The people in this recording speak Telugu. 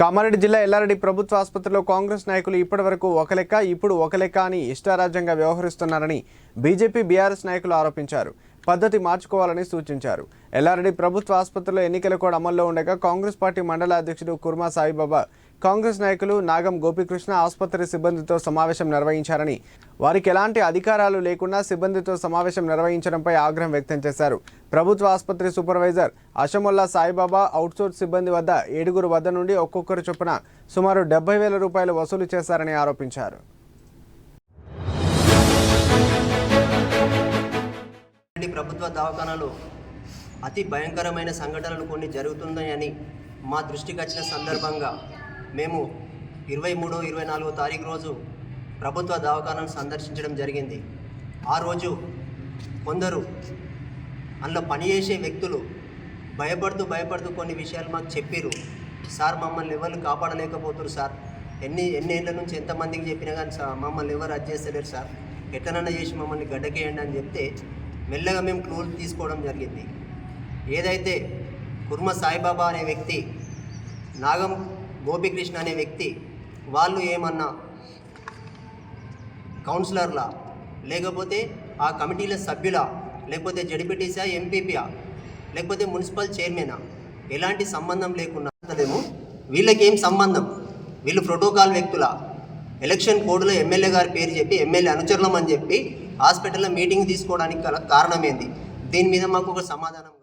కామారెడ్డి జిల్లా ఎల్లారెడ్డి ప్రభుత్వ ఆసుపత్రిలో కాంగ్రెస్ నాయకులు ఇప్పటివరకు ఒక లెక్క ఇప్పుడు ఒక లెక్క అని ఇష్టారాజ్యంగా వ్యవహరిస్తున్నారని బీజేపీ బీఆర్ఎస్ నాయకులు ఆరోపించారు. పద్ధతి మార్చుకోవాలని సూచించారు. ఎల్ఆర్డీ ప్రభుత్వ ఆసుపత్రిలో ఎన్నికల కోడ్ అమల్లో ఉండగా కాంగ్రెస్ పార్టీ మండల అధ్యక్షుడు కుర్మా సాయిబాబా కాంగ్రెస్ నాయకులు నాగం గోపీకృష్ణ ఆసుపత్రి సిబ్బందితో సమావేశం నిర్వహించారని వారికి ఎలాంటి అధికారాలు లేకుండా సిబ్బందితో సమావేశం నిర్వహించడంపై ఆగ్రహం వ్యక్తం చేశారు. ప్రభుత్వ ఆసుపత్రి సూపర్వైజర్ అషముల్లా సాయిబాబా అవుట్సోర్స్ సిబ్బంది వద్ద ఏడుగురు వద్ద నుండి ఒక్కొక్కరు చొప్పున సుమారు డెబ్బై వేల రూపాయలు వసూలు చేశారని ఆరోపించారు. రెడ్డి ప్రభుత్వ దవాఖానాలు అతి భయంకరమైన సంఘటనలు కొన్ని జరుగుతున్నాయని మా దృష్టికి వచ్చిన సందర్భంగా మేము ఇరవై మూడో ఇరవై నాలుగో తారీఖు రోజు ప్రభుత్వ దవాఖానాను సందర్శించడం జరిగింది. ఆ రోజు కొందరు అందులో పనిచేసే వ్యక్తులు భయపడుతూ భయపడుతూ కొన్ని విషయాలు మాకు చెప్పారు సార్ మమ్మల్ని ఎవరు కాపాడలేకపోతున్నారు సార్. ఎన్ని ఎన్ని ఏళ్ళ నుంచి ఎంతమందికి చెప్పినా కానీ సార్ మమ్మల్ని ఎవరు అది చేస్తలేరు సార్. ఎట్లనన్నా చేసి మమ్మల్ని గడ్డకేయండి అని చెప్తే మెల్లగా మేము క్లోజ్ తీసుకోవడం జరిగింది. ఏదైతే కుర్మ సాయిబాబా అనే వ్యక్తి నాగం గోపికృష్ణ అనే వ్యక్తి వాళ్ళు ఏమన్నా కౌన్సిలర్లా లేకపోతే ఆ కమిటీల సభ్యులా లేకపోతే జడిపిటీసా ఎంపీపీయా లేకపోతే మున్సిపల్ చైర్మనా ఎలాంటి సంబంధం లేకుండా అసలేమో వీళ్ళకి ఏం సంబంధం? వీళ్ళు ప్రోటోకాల్ వ్యక్తుల? ఎలక్షన్ కోడ్లో ఎమ్మెల్యే గారి పేరు చెప్పి ఎమ్మెల్యే అనుచరులం అని చెప్పి హాస్పిటల్లో మీటింగ్ తీసుకోవడానికి గల కారణం ఏంది? దీని మీద మాకు ఒక సమాధానం